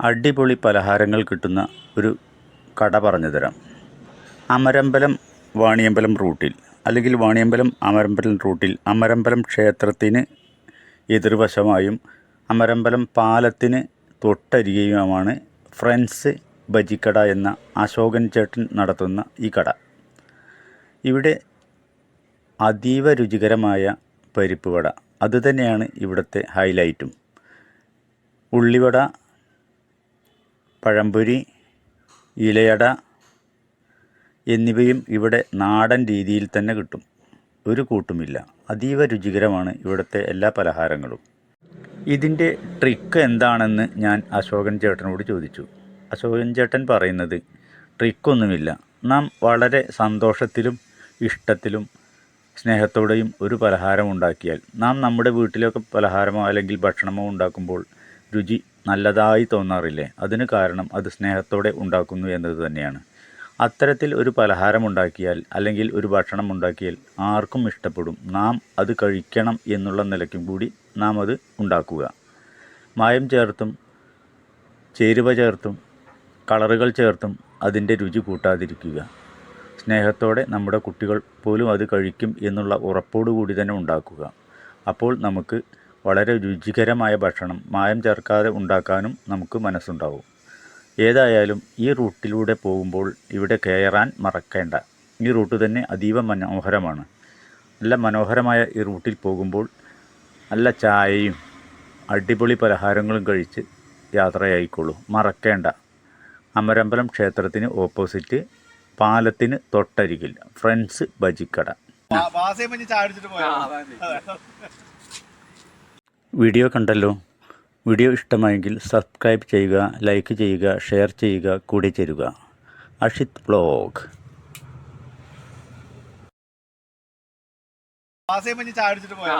അടിപൊളി പലഹാരങ്ങൾ കിട്ടുന്ന ഒരു കട പറഞ്ഞു തരാം അമരമ്പലം വാണിയമ്പലം റൂട്ടിൽ അല്ലെങ്കിൽ വാണിയമ്പലം അമരമ്പലം റൂട്ടിൽ അമരമ്പലം ക്ഷേത്രത്തിന് എതിർവശമായും അമരമ്പലം പാലത്തിന് തൊട്ടരികെയുമാണ് ഫ്രണ്ട്സ് ബജിക്കട എന്ന അശോകൻ ചേട്ടൻ നടത്തുന്ന ഈ കട. ഇവിടെ അതീവ രുചികരമായ പരിപ്പ് വട. അതുതന്നെയാണ് ഇവിടുത്തെ ഹൈലൈറ്റും ഉള്ളിവട പഴംപൊരി ഇലയട എന്നിവയും ഇവിടെ നാടൻ രീതിയിൽ തന്നെ കിട്ടും. ഒരു കൂട്ടുമില്ല. അതീവ രുചികരമാണ് ഇവിടുത്തെ എല്ലാ പലഹാരങ്ങളും. ഇതിന്റെ ട്രിക്ക് എന്താണെന്ന് ഞാൻ അശോകൻ ചേട്ടനോട് ചോദിച്ചു. അശോകൻ ചേട്ടൻ പറയുന്നത് ട്രിക്കൊന്നുമില്ല. നാം വളരെ സന്തോഷത്തിലും ഇഷ്ടത്തിലും സ്നേഹത്തോടെയും ഒരു പലഹാരം ഉണ്ടാക്കിയാൽ നാം നമ്മുടെ വീട്ടിലൊക്കെ പലഹാരമോ അല്ലെങ്കിൽ ഭക്ഷണമോ ഉണ്ടാക്കുമ്പോൾ രുചി നല്ലതായി തോന്നാറില്ലേ? അതിന് കാരണം അത് സ്നേഹത്തോടെ ഉണ്ടാക്കുന്നു എന്നത് തന്നെയാണ്. അത്തരത്തിൽ ഒരു പലഹാരം ഉണ്ടാക്കിയാൽ അല്ലെങ്കിൽ ഒരു ഭക്ഷണം ഉണ്ടാക്കിയാൽ ആർക്കും ഇഷ്ടപ്പെടും. നാം അത് കഴിക്കണം എന്നുള്ള നിലയ്ക്കും കൂടി നാം അത് ഉണ്ടാക്കുക. മായം ചേർത്തും ചേരുവ ചേർത്തും കളറുകൾ ചേർത്തും അതിന്റെ രുചി കൂട്ടാതിരിക്കുക. സ്നേഹത്തോടെ നമ്മുടെ കുട്ടികൾ പോലും അത് കഴിക്കും എന്നുള്ള ഉറപ്പോടു കൂടി തന്നെ ഉണ്ടാക്കുക. അപ്പോൾ നമുക്ക് വളരെ രുചികരമായ ഭക്ഷണം മായം ചേർക്കാതെ ഉണ്ടാക്കാനും നമുക്ക് മനസ്സുണ്ടാവും. ഏതായാലും ഈ റൂട്ടിലൂടെ പോകുമ്പോൾ ഇവിടെ കയറാൻ മറക്കേണ്ട. ഈ റൂട്ട് തന്നെ അതീവ മനോഹരമാണ്. നല്ല മനോഹരമായ ഈ റൂട്ടിൽ പോകുമ്പോൾ നല്ല ചായയും അടിപൊളി പലഹാരങ്ങളും കഴിച്ച് യാത്രയായിക്കോളൂ. മറക്കേണ്ട. അമരമ്പലം ക്ഷേത്രത്തിന് ഓപ്പോസിറ്റ് പാലത്തിന് തൊട്ടരികിൽ. ഫ്രണ്ട്സ് ബജിക്കട. ചായ അടിച്ചിട്ട് പോയാ? വീഡിയോ കണ്ടല്ലോ. വീഡിയോ ഇഷ്ടമായെങ്കിൽ സബ്സ്ക്രൈബ് ചെയ്യുക ലൈക്ക് ചെയ്യുക ഷെയർ ചെയ്യുക കൂടി ചേരുക. അഷിത് ബ്ലോഗ് അടിച്ചിട്ട് പോയാ?